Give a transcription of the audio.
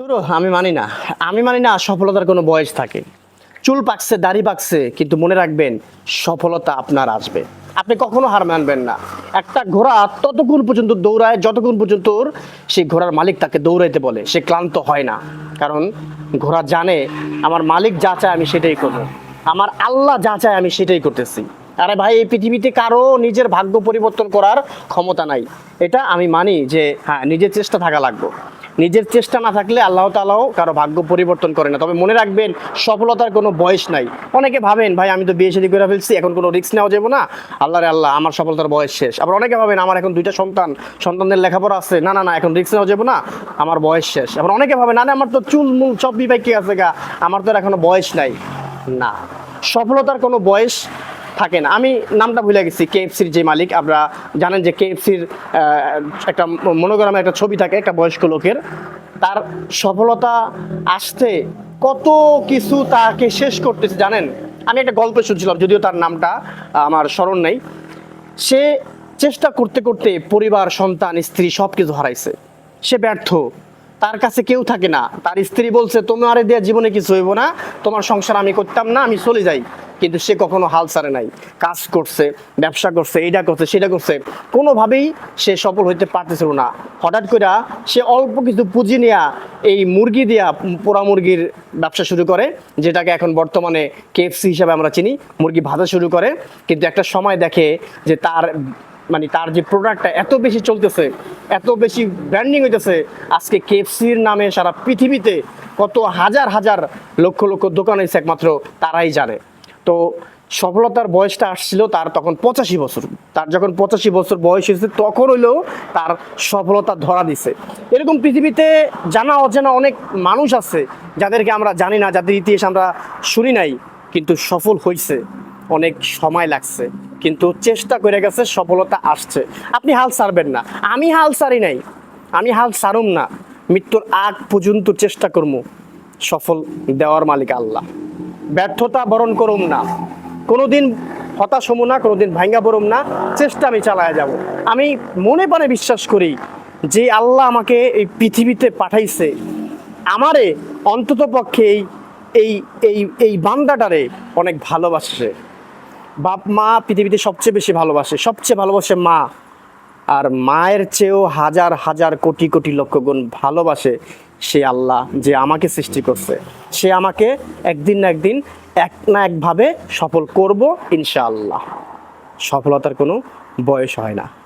ধুরো, আমি মানি না। আমি মানি না সফলতার কোনো বয়স থাকে। চুল পাকছে দাড়ি পাকছে কিন্তু মনে রাখবেন সফলতা আপনার আসবে। আপনি কখনো হার মানবেন না। একটা ঘোড়া ততক্ষণ পর্যন্ত দৌড়ায় যতক্ষণ পর্যন্ত ওর সেই ঘোড়ার মালিক তাকে দৌড়াইতে বলে সে ক্লান্ত হয় না। কারণ ঘোড়া জানে আমার মালিক যা চায় আমি সেটাই করব। আমার আল্লাহ যা চায় আমি সেটাই করতেছি। আরে ভাই এই পৃথিবীতে কারও নিজের ভাগ্য পরিবর্তন করার ক্ষমতা নাই। এটা আমি মানি যে হ্যাঁ নিজের চেষ্টা থাকা লাগবে। নিজের চেষ্টা না থাকলে আল্লাহ তালাও কারও ভাগ্য পরিবর্তন করে না। তবে মনে রাখবেন, সফলতার কোনো বয়স নাই। অনেকে ভাবেন, ভাই, আমি তো বিয়ে শাদী করে ফেলছি, এখন কোনো রিস্ক নেওয়া যাবে না। আল্লাহ রে আল্লাহ, আমার সফলতার বয়স শেষ। আবার অনেকে ভাবেন, আমার এখন দুইটা সন্তান, সন্তানদের লেখাপড়া আছে। না না না, এখন রিস্ক নেওয়া যাবে না, আমার বয়স শেষ। আবার অনেকে ভাবে না না আমার তো চুল, মূল সব বিবাহ কি আছে গা, আমার তো এখনও বয়স নাই। না। সফলতার কোনো বয়স থাকে না আমি নামটা ভুলে গেছি, কেএফসির যে মালিক। আপনারা জানেন যে কেএফসির একটা মনোগ্রামে একটা ছবি থাকে একটা বয়স্ক লোকের। তার সফলতা আসতে কত কিছু তাকে শেষ করতেছে জানেন? আমি একটা গল্প শুনছিলাম, যদিও তার নামটা আমার স্মরণ নেই। সে চেষ্টা করতে করতে পরিবার, সন্তান, স্ত্রী সব কিছু হারাইছে। সে ব্যর্থ। তার কাছে কেউ থাকে না। তার স্ত্রী বলছে, তোমার দেওয়া জীবনে কিছু হইব না। তোমার সংসার আমি করতাম না, আমি চলে যাই। কিন্তু সে কখনো হাল ছাড়ে নাই। কাজ করছে, ব্যবসা করছে এইটা করছে সেটা করছে। কোনোভাবেই সে সফল হইতে পারতেছিল না। হঠাৎ করে সে অল্প কিছু পুঁজি নেয়া এই মুরগি দিয়া পোড়া মুরগির ব্যবসা শুরু করে, যেটাকে এখন বর্তমানে কেএফসি হিসাবে আমরা চিনি। মুরগি ভাজা শুরু করে। কিন্তু একটা সময় দেখে যে তার মানে তার যে প্রোডাক্টটা এত বেশি চলতেছে, এত বেশি ব্র্যান্ডিং হইতেছে, আজকে কেএফসির নামে সারা পৃথিবীতে কত হাজার হাজার লক্ষ লক্ষ দোকান হয়েছে একমাত্র তারাই জানে। তো সফলতার বয়সটা আসছিল তার তখন পঁচাশি বছর। তার যখন পঁচাশি বছর বয়স হয়েছে, তখন হইলেও তার সফলতা ধরা দিছে। এরকম পৃথিবীতে জানা অজানা অনেক মানুষ আছে, যাদেরকে আমরা জানি না, যাদের ইতিহাস আমরা শুনি নাই, কিন্তু সফল হয়েছে অনেক সময় লাগছে, কিন্তু চেষ্টা করে গেছে, সফলতা আসছে। আপনি হাল ছাড়বেন না। আমি হাল ছাড়ি নাই। আমি হাল ছাড়ুম না। মৃত্যুর আগ পর্যন্ত চেষ্টা করব সফল দেওয়ার মালিক আল্লাহ। ব্যর্থতা বরণ করুম না। কোনোদিন হতাশ হব না, কোনোদিন ভাঙ্গা পড়ুম না। চেষ্টা আমি চালায় যাব। আমি মনে প্রাণে বিশ্বাস করি যে আল্লাহ আমাকে এই পৃথিবীতে পাঠাইছে। আমারে অন্তত পক্ষে এই এই এই এই বান্দাটারে অনেক ভালোবাসে বাপ, মা পৃথিবীতে সবচেয়ে বেশি ভালোবাসে, সবচেয়ে ভালোবাসে মা। আর মায়ের চেয়েও হাজার হাজার কোটি কোটি লক্ষ গুণ ভালোবাসে সে আল্লাহ যে আমাকে সৃষ্টি করছে। সে আমাকে একদিন না একদিন এক না একভাবে সফল করব ইনশাআল্লাহ। সফলতার কোনো বয়স হয় না।